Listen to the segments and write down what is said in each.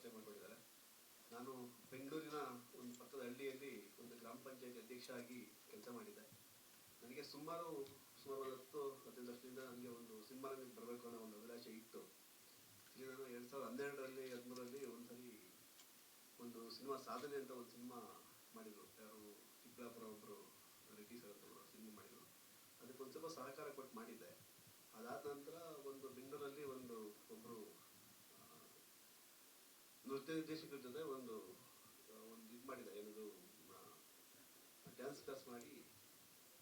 ಪರಿಚಯ ಮಾಡಿಕೊಟ್ಟಿದ್ದಾರೆ ನಾನು ಬೆಂಗಳೂರಿನ ಒಂದು ಪಕ್ಕದ ಹಳ್ಳಿಯಲ್ಲಿ ಒಂದು ಗ್ರಾಮ ಪಂಚಾಯತ್ ಅಧ್ಯಕ್ಷ ಆಗಿ ಕೆಲಸ ಮಾಡಿದ್ದೆ. ನನಗೆ ಸುಮಾರು ಸುಮಾರು ಒಂದು ಹತ್ತು, ಹದಿನೈದು ವರ್ಷದಿಂದ ನನಗೆ ಒಂದು ಸಿನಿಮಾ ರಂಗಕ್ಕೆ ಬರಬೇಕು ಅನ್ನೋ ಒಂದು ಅಭಿಲಾಷೆ ಇತ್ತು. ಇಲ್ಲಿ ನಾನು ಎರಡು ಸಾವಿರದ ಹನ್ನೆರಡರಲ್ಲಿ, ಹದಿಮೂರರಲ್ಲಿ ಒಂದ್ಸರಿ ಒಂದು ಸಿನಿಮಾ ಸಾಧನೆ ಅಂತ ಒಂದು ಸಿನಿಮಾ ಮಾಡಿದ್ರು. ಯಾರು ಚಿಕ್ಕಬಳ್ಳಾಪುರ ಒಬ್ಬರು ರೆಡ್ಡಿ ಸರ್ ಸಿನಿಮಾ ಮಾಡಿದ್ರು. ಅದಕ್ಕೆ ಒಂದು ಸ್ವಲ್ಪ ಸಹಕಾರ ಕೊಟ್ಟು ಮಾಡಿದ್ದೆ. ಅದಾದ ನಂತರ ಒಂದು ಒಬ್ಬರು ನಿರ್ದೇಶಕರ ಜೊತೆ ಒಂದು ಒಂದು ಇದು ಮಾಡಿದೆ ಏನದು ಡ್ಯಾನ್ಸ್ ಕ್ಲಾಸ್ ಮಾಡಿ,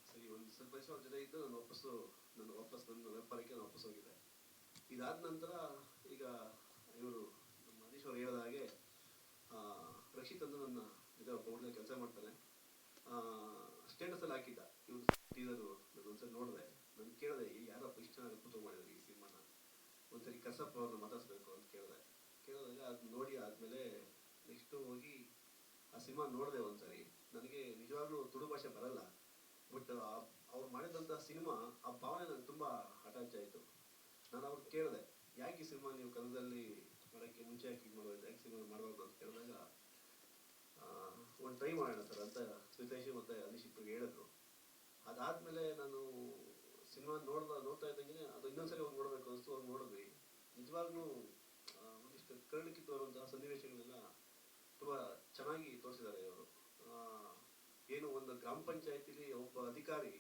ಸರಿ, ಒಂದು ಸ್ವಲ್ಪ ವರ್ಷ ಅವ್ರ ಜೊತೆ ಇದ್ದು ನಾನು ವಾಪಸ್ಸು ನಾನು ವಾಪಸ್ ನನ್ನ ವ್ಯಾಪಾರಕ್ಕೆ ನಾನು ವಾಪಸ್ ಹೋಗಿದ್ದೆ. ಇದಾದ ನಂತರ ಈಗ ಇವರು ನಮ್ಮ ಹರೀಶ್ ಅವರು ಹೇಳಿದ ಹಾಗೆ ರಕ್ಷಿತ್ ಅಂತ ನನ್ನ ಇದು ಒಬ್ಬ ಕೆಲಸ ಮಾಡ್ತಾನೆ. ಸ್ಟೇಟಸ್ ಅಲ್ಲಿ ಹಾಕಿದ್ದ. ಇವರು ಟೀಸರು ನಾನು ಒಂದ್ಸರಿ ನೋಡಿದೆ. ನಾನು ಕೇಳಿದೆ ಯಾರಪ್ಪ ಇಷ್ಟ ಚೆನ್ನಾಗಿ ಅದ್ಭುತ ಮಾಡಿದ್ರು ಈ ಸಿನಿಮಾನ? ಒಂದ್ಸರಿ ಕಸಪ್ಪ ಅವ್ರನ್ನ ಮಾತಾಡಿಸ್ಬೇಕು ಅಂತ ಕೇಳಿದೆ. ಕೇಳಿದಾಗ ಅದು ನೋಡಿ ಆದ್ಮೇಲೆ ನೆಕ್ಸ್ಟ್ ಹೋಗಿ ಆ ಸಿನಿಮಾ ನೋಡಿದೆ ಒಂದ್ಸರಿ. ನನಗೆ ನಿಜವಾಗ್ಲೂ ತುಳು ಭಾಷೆ ಬರಲ್ಲ ಬಟ್ ಅವ್ರು ಮಾಡಿದಂಥ ಸಿನಿಮಾ, ಆ ಭಾವನೆ ನನಗೆ ತುಂಬಾ ಅಟ್ಯಾಚ್ ಆಯಿತು. ನಾನು ಅವ್ರು ಕೇಳಿದೆ, ಯಾಕೆ ಈ ಸಿನಿಮಾ ನೀವು ಕನ್ನಡದಲ್ಲಿ ಮಾಡೋಕ್ಕೆ ಮುಂಚೆ ಯಾಕೆ ಇದು ಯಾಕೆ ಸಿನಿಮಾ ಮಾಡಬಾರ್ದು? ಅಂತ ಕೇಳಿದಾಗ ಒಂದು ಟ್ರೈ ಮಾಡೋಣ ಸರ್ ಅಂತ ಸ್ಮಿತೇಶ್ ಮತ್ತೆ ಅನಿಶಿಪ್ಗೆ ಇಬ್ಬರಿಗೆ ಹೇಳಿದ್ರು. ಅದಾದ್ಮೇಲೆ ನಾನು ಸಿನಿಮಾ ನೋಡ್ದ, ನೋಡ್ತಾ ಇದ್ದಂಗೆ ಅದು ಇನ್ನೊಂದ್ಸರಿ ಹೋಗಿ ನೋಡಬೇಕು ಅನಿಸ್ತು ಹೋಗಿ ನೋಡಿದ್ವಿ. ನಿಜವಾಗ್ಲೂ ಆ, ತೋರುವಂತಹ ಸನ್ನಿವೇಶಗಳನ್ನ ತುಂಬಾ ಚೆನ್ನಾಗಿ ತೋರಿಸಿದ್ದಾರೆ ಇವರು. ಏನು ಒಂದು ಗ್ರಾಮ ಪಂಚಾಯತಿಲಿ ಒಬ್ಬ ಅಧಿಕಾರಿ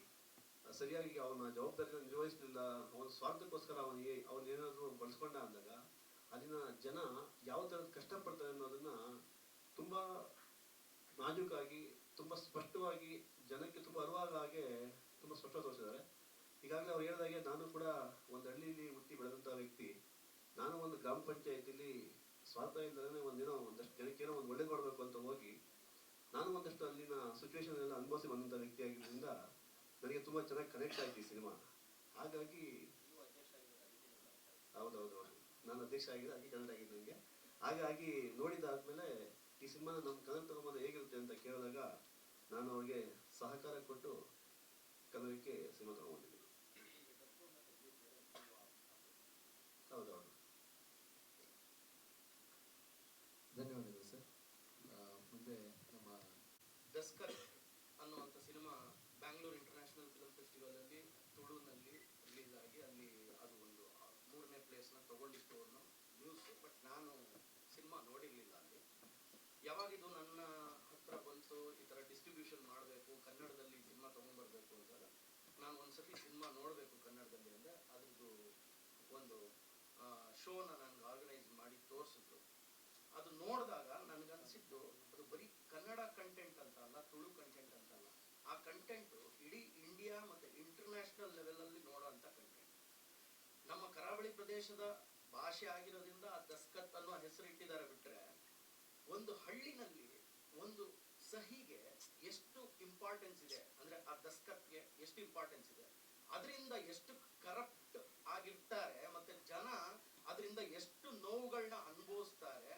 ಸರಿಯಾಗಿ ಅವನ ಜವಾಬ್ದಾರಿಯನ್ನು ನಿರ್ವಹಿಸಲಿಲ್ಲ ಅವನ ಸ್ವಾರ್ಥಕ್ಕೋಸ್ಕರ ಅವನಿಗೆ ಏನಾದರೂ ಬಳಸ್ಕೊಂಡ ಅಂದಾಗ ಅಲ್ಲಿನ ಜನ ಯಾವ ಥರದ ಕಷ್ಟಪಡ್ತಾರೆ ಅನ್ನೋದನ್ನ ತುಂಬಾ ನಾಜೂಕಾಗಿ ತುಂಬಾ ಸ್ಪಷ್ಟವಾಗಿ ಜನಕ್ಕೆ ತುಂಬಾ ಅರಿವಾದ ಹಾಗೆ ತುಂಬಾ ಸ್ಪಷ್ಟ ತೋರಿಸಿದ್ದಾರೆ. ಈಗಾಗಲೇ ಅವ್ರು ಹೇಳಿದಾಗೆ ನಾನು ಕೂಡ ಒಂದು ಹಳ್ಳಿಯಲ್ಲಿ ಹುಟ್ಟಿ ಬೆಳೆದಂತ ವ್ಯಕ್ತಿ. ನಾನು ಒಂದು ಗ್ರಾಮ ಪಂಚಾಯತಿಲಿ ಇಲ್ಲದೇ ಒಂದೇನೋ ಒಂದಷ್ಟು ಜನಕ್ಕೆ ಏನೋ ಒಂದು ಒಳ್ಳೇದು ಮಾಡಬೇಕು ಅಂತ ಹೋಗಿ, ನಾನು ಒಂದಷ್ಟು ಅಲ್ಲಿನ ಸಿಚುವೇಶನ್ ಎಲ್ಲ ಅನುಭವಿಸಿ ಬಂದಂತ ವ್ಯಕ್ತಿ ಆಗಿದ್ದರಿಂದ ನನಗೆ ತುಂಬಾ ಚೆನ್ನಾಗಿ ಕನೆಕ್ಟ್ ಆಯ್ತು ಈ ಸಿನಿಮಾ. ಹಾಗಾಗಿ ಹೌದೌದು, ನಾನು ಅಧ್ಯಕ್ಷ ಆಗಿದೆ ಅದಕ್ಕೆ ಕನ್ನಡ ಆಗಿದೆ ನನಗೆ ಹಾಗಾಗಿ ನೋಡಿದಾದ್ಮೇಲೆ ಈ ಸಿನಿಮಾನ ನಮ್ಮ ಕನ್ನಡ ತಗೊಂಬಂದು ಹೇಗಿರುತ್ತೆ ಅಂತ ಕೇಳಿದಾಗ ನಾನು ಅವ್ರಿಗೆ ಸಹಕಾರ ಕೊಟ್ಟು ಕನ್ನಡಕ್ಕೆ ಸಿನಿಮಾ ತಗೊಂಡ್ಬಂದಿದ್ದೀನಿ ಹೌದೌದು ಧನ್ಯವಾದಗಳು ಸರ್ ಆ, ಮುಂದೆ ನಮ್ಮ ದಸ್ಕರ್ ಅನ್ನುವಂಥ cinema Bangalore international film festival ಅಲ್ಲಿ ತುಳುನಲ್ಲಿ ರಿಲೀಸ್ ಆಗಿ ಅಲ್ಲಿ ಅದು ಒಂದು ಆ ಮೂರನೇ ಪ್ಲೇಸ್ನ ತಗೊಂಡಿತ್ತು ಅನ್ನೋ ನ್ಯೂಸ್ ಬಟ್ ನಾನು ಸಿನಿಮಾ ನೋಡಿರ್ಲಿಲ್ಲ ಅಲ್ಲಿ. ಯಾವಾಗ ಇದು ನನ್ನ ಹತ್ರ ಬಂತು, ಈ ಥರ ಡಿಸ್ಟ್ರಿಬ್ಯೂಷನ್ ಮಾಡಬೇಕು, ಕನ್ನಡದಲ್ಲಿ ಸಿನಿಮಾ ತಗೊಂಡ್ಬರ್ಬೇಕು ಅಂದಾಗ ನಾನು ಒಂದ್ಸತಿ ಸಿನಿಮಾ ನೋಡಬೇಕು ಕನ್ನಡದಲ್ಲಿ ಅಂದರೆ ಅದ್ರದ್ದು ಒಂದು ಶೋನ ನನಗೆ ಆರ್ಗನೈಸ್ ಮಾಡಿ ತೋರಿಸಿದ್ರು. ಅದು ನೋಡಿದಾಗ ನನಗನ್ಸಿದ್ದು, ಅದು ಬರೀ ಕನ್ನಡ ಕಂಟೆಂಟ್ ಅಂತ ಅಲ್ಲ, ತುಳು ಕಂಟೆಂಟ್ ಅಂತ ಅಲ್ಲ. ಆ ಕಂಟೆಂಟ್ ಇಡೀ ಇಂಡಿಯಾ ಮತ್ತೆ ಇಂಟರ್ನ್ಯಾಷನಲ್ ಲೆವೆಲ್ ಅಲ್ಲಿ ನೋಡೋಂಥ ಕಂಟೆಂಟ್ ನಮ್ಮ ಕರಾವಳಿ ಪ್ರದೇಶದ ಭಾಷೆ ಆಗಿರೋದ್ರಿಂದ ದಸ್ಕತ್ ಅನ್ನೋ ಹೆಸರು ಇಟ್ಟಿದ್ದಾರೆ ಬಿಟ್ರೆ, ಒಂದು ಹಳ್ಳಿನಲ್ಲಿ ಒಂದು ಸಹಿಗೆ ಎಷ್ಟು ಇಂಪಾರ್ಟೆನ್ಸ್ ಇದೆ? ಅಂದ್ರೆ ಆ ದಸ್ಕತ್ಗೆ ಎಷ್ಟು ಇಂಪಾರ್ಟೆನ್ಸ್ ಇದೆ? ಅದರಿಂದ ಎಷ್ಟು ಕರಪ್ಟ್ ಆಗಿರ್ತಾರೆ, ಮತ್ತೆ ಜನ ಅದರಿಂದ ಎಷ್ಟು ನೋವುಗಳನ್ನ ಅನುಭವಿಸ್ತಾರೆ,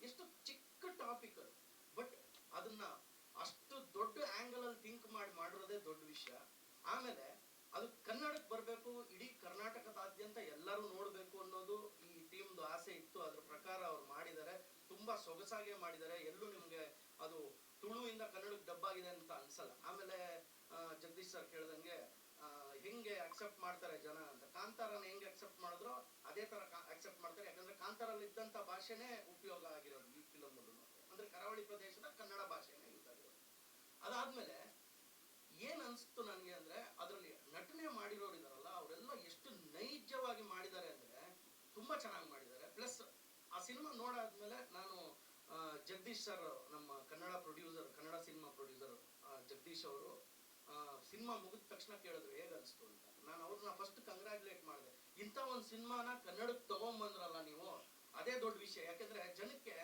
ಎಷ್ಟು ಚಿಕ್ಕ ಟಾಪಿಕ್ ಬಟ್ ಅದನ್ನ ಅಷ್ಟು ದೊಡ್ಡ ಆಂಗಲ್ ಅಲ್ಲಿ ಥಿಂಕ್ ಮಾಡಿ ಮಾಡಿರೋದೇ ದೊಡ್ಡ ವಿಷಯ ಆಮೇಲೆ ಅದು ಕನ್ನಡಕ್ಕೆ ಬರಬೇಕು ಇಡೀ ಕರ್ನಾಟಕದಾದ್ಯಂತ ಎಲ್ಲರೂ ನೋಡಬೇಕು ಅನ್ನೋದು ಈ ಟೀಮ್ದು ಆಸೆ ಇತ್ತು ಅದ್ರ ಪ್ರಕಾರ ಅವ್ರು ಮಾಡಿದ್ದಾರೆ ತುಂಬಾ ಸೊಗಸಾಗಿ ಮಾಡಿದ್ದಾರೆ. ಎಲ್ಲೂ ನಿಮ್ಗೆ ಅದು ತುಳುವಿಂದ ಕನ್ನಡಕ್ಕೆ ಡಬ್ಬಾಗಿದೆ ಅಂತ ಅನ್ಸಲ್ಲ. ಆಮೇಲೆ ಜಗದೀಶ್ ಸರ್ ಕೇಳ್ದಂಗೆ ಹೆಂಗೆ ಅಕ್ಸೆಪ್ಟ್ ಮಾಡ್ತಾರೆ ಜನ ಅಂತ. ಕಾಂತಾರನ ಹೆಂಗೆ ಅಕ್ಸೆಪ್ಟ್ ಮಾಡಿದ್ರು ಅದೇ ತರ ಅಕ್ಸೆಪ್ಟ್ ಮಾಡ್ತಾರೆ. ಯಾಕಂದ್ರೆ ಕಾಂತಾರಲ್ಲಿ ಇದ್ದಂತ ಭಾಷೆನೇ ಉಪಯೋಗ ಆಗಿರೋದು ಈ ಫಿಲಮ್ ಅಂದ್ರೆ ಕರಾವಳಿ ಪ್ರದೇಶದ ಕನ್ನಡ ಭಾಷೆನೇ ಯೂಸ್ ಆಗಿರೋದು. ಅದಾದ್ಮೇಲೆ, ಏನ್ ಅನ್ಸ್ತು ನನಗೆ ಅಂದ್ರೆ ಅದರಲ್ಲಿ ನಟನೆ ಮಾಡಿರೋರು ಇದಾರಲ್ಲ ಅವರೆಲ್ಲ ಎಷ್ಟು ನೈಜವಾಗಿ ಮಾಡಿದ್ದಾರೆ ಅಂದ್ರೆ ತುಂಬಾ ಚೆನ್ನಾಗಿ ಮಾಡಿದ್ದಾರೆ ಪ್ಲಸ್ ಆ ಸಿನಿಮಾ ನೋಡಾದ್ಮೇಲೆ ನಾನು ಜಗದೀಶ್ ಸರ್ ನಮ್ಮ Kannada producer Kannada cinema producer Jagadish ಅವರು ಸಿನಿಮಾ ಮುಗಿದ ತಕ್ಷಣ ಕೇಳಿದ್ರು, ಹೇಗ್ ಅನ್ಸ್ತು ಅಂತ. ನಾನು ಅವ್ರನ್ನ ಫಸ್ಟ್ ಕಂಗ್ರಾಚುಲೇಟ್ ಮಾಡಿದೆ. ಇಂಥ ಒಂದು ಸಿನಿಮಾನ ಕನ್ನಡಕ್ಕೆ ತಗೊಂಬಂದ್ರಲ್ಲ ನೀವು, ಅದೇ ದೊಡ್ಡ ವಿಷಯ. ಯಾಕಂದ್ರೆ ಜನಕ್ಕೆ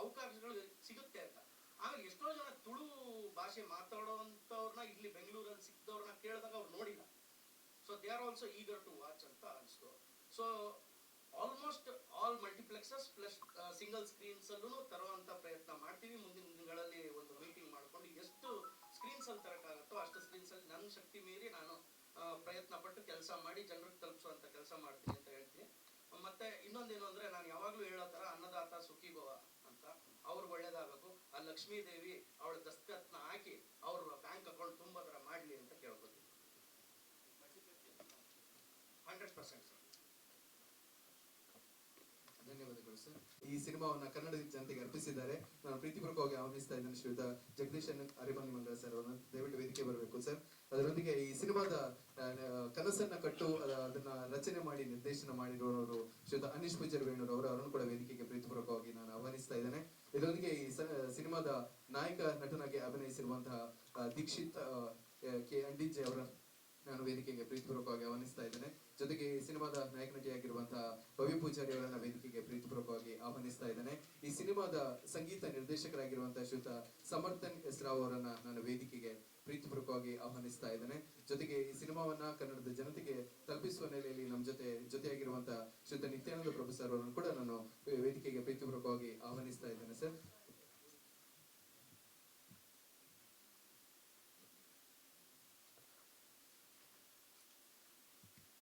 ಅವಕಾಶಗಳು ಸಿಗುತ್ತೆ ಅಂತ. ಆಮೇಲೆ ಎಷ್ಟೋ ಜನ ತುಳು ಭಾಷೆ ಮಾತಾಡೋವಂಥವ್ರನ್ನ ಇಲ್ಲಿ ಬೆಂಗಳೂರಲ್ಲಿ ಸಿಕ್ಕಿದವ್ರನ್ನ ಕೇಳಿದಾಗ ಅವ್ರು ನೋಡಿಲ್ಲ. So they are also eager to watch ಅಂತ ಅನಿಸ್ತು. So almost all multiplexes plus single screens ಅಲ್ಲೂ ತರುವಂತ ಪ್ರಯತ್ನ ಮಾಡ್ತೀವಿ. ಮುಂದಿನ ದಿನಗಳಲ್ಲಿ ಒಂದು ಮೀಟಿಂಗ್ ಮಾಡ್ಕೊಂಡು ಎಷ್ಟು ಸ್ಕ್ರೀನ್ಸ್ ಅಲ್ಲಿ ತರಕ್ಕಾಗತ್ತೋ ಅಷ್ಟು ಸ್ಕ್ರೀನ್ಸ್ ಅಲ್ಲಿ ನನ್ನ ಶಕ್ತಿ ಮೀರಿ ನಾನು ಪ್ರಯತ್ನ ಪಟ್ಟು ಕೆಲಸ ಮಾಡಿ ಜನರಿಗೆ ತಲುಪಿಸುವಂತ ಕೆಲಸ ಮಾಡ್ತೀನಿ ಅಂತ ಹೇಳ್ತೀನಿ. ಮತ್ತೆ ಇನ್ನೊಂದೇನು ಅಂದ್ರೆ ನಾನು ಯಾವಾಗ್ಲೂ ಹೇಳೋ ತರ ಅನ್ನದಾತ ಸುಖಿ ಭವ ಅವ್ರಿಗೆ ಒಳ್ಳೇದಾಗಬೇಕು. ಆ ಲಕ್ಷ್ಮೀ ದೇವಿ ಅವಳ ದಸ್ತಕತ್ನ ಹಾಕಿ ಅವ್ರ ಬ್ಯಾಂಕ್ ಅಕೌಂಟ್ ತುಂಬ ತರ ಮಾಡಲಿ ಅಂತ ಕೇಳ್ಕೊತೀನಿ. ಹಂಡ್ರೆಡ್ ಪರ್ಸೆಂಟ್ ಈ ಸಿನಿಮಾವನ್ನ ಕನ್ನಡ ಜನತೆಗೆ ಅರ್ಪಿಸಿದ್ದಾರೆ. ನಾನು ಪ್ರೀತಿಪೂರ್ವಕವಾಗಿ ಆಹ್ವಾನಿಸ್ತಾ ಇದ್ದೇನೆ ಶ್ರೀಯುತ ಜಗದೀಶ್ ಅರಿಮನಿ ಮಂಗಳ ಸರ್ ಅವರನ್ನು. ದಯವಿಟ್ಟು ವೇದಿಕೆ ಬರಬೇಕು ಸರ್. ಅದರೊಂದಿಗೆ ಈ ಸಿನಿಮಾದ ಕನಸನ್ನ ಕಟ್ಟು ಅದನ್ನ ರಚನೆ ಮಾಡಿ, ನಿರ್ದೇಶನ ಮಾಡಿರೋರು ಶ್ರೀಯುತ ಅನೀಶ್ ಪೂಜರ್ ವೇಣೂರು ಅವರು, ಅವರನ್ನು ಕೂಡ ವೇದಿಕೆಗೆ ಪ್ರೀತಿಪೂರ್ವಕವಾಗಿ ನಾನು ಆಹ್ವಾನಿಸ್ತಾ ಇದ್ದೇನೆ. ಇದರೊಂದಿಗೆ ಈ ಸಿನಿಮಾದ ನಾಯಕ ನಟನಾಗಿ ಅಭಿನಯಿಸಿರುವಂತಹ ದೀಕ್ಷಿತ್ ಕೆ, ಅಂಡಿಜೆ ಅವರ ನಾನು ವೇದಿಕೆಗೆ ಪ್ರೀತಿಪೂರ್ವಕವಾಗಿ ಆಹ್ವಾನಿಸ್ತಾ ಇದ್ದೇನೆ. ಜೊತೆಗೆ ಈ ಸಿನಿಮಾದ ನಾಯಕ ನಟಿಯಾಗಿರುವಂತಹ ಭವ್ಯ ಪೂಜಾರಿ ಅವರನ್ನ ವೇದಿಕೆಗೆ ಪ್ರೀತಿಪೂರ್ವಕವಾಗಿ ಆಹ್ವಾನಿಸ್ತಾ ಇದ್ದೇನೆ. ಈ ಸಿನಿಮಾದ ಸಂಗೀತ ನಿರ್ದೇಶಕರಾಗಿರುವಂತಹ ಶ್ರೀಯುತ ಸಮರ್ಥನ್ ಎಸ್ ರಾವ್ ಅವರನ್ನ ನಾನು ವೇದಿಕೆಗೆ ಪ್ರೀತಿಪೂರ್ವಕವಾಗಿ ಆಹ್ವಾನಿಸ್ತಾ ಇದ್ದೇನೆ. ಜೊತೆಗೆ ಈ ಸಿನಿಮಾವನ್ನ ಕನ್ನಡದ ಜನತೆಗೆ ತಲುಪಿಸುವ ನೆಲೆಯಲ್ಲಿ ನಮ್ಮ ಜೊತೆ ಜೊತೆಯಾಗಿರುವಂತಹ ಶ್ರೀಯುತ ನಿತ್ಯಾನಂದ ಪ್ರೊಫೆಸರ್ ಸರ್ ಅವರನ್ನು ಕೂಡ ನಾನು ವೇದಿಕೆಗೆ ಪ್ರೀತಿಪೂರ್ವಕವಾಗಿ ಆಹ್ವಾನಿಸ್ತಾ ಇದ್ದೇನೆ ಸರ್.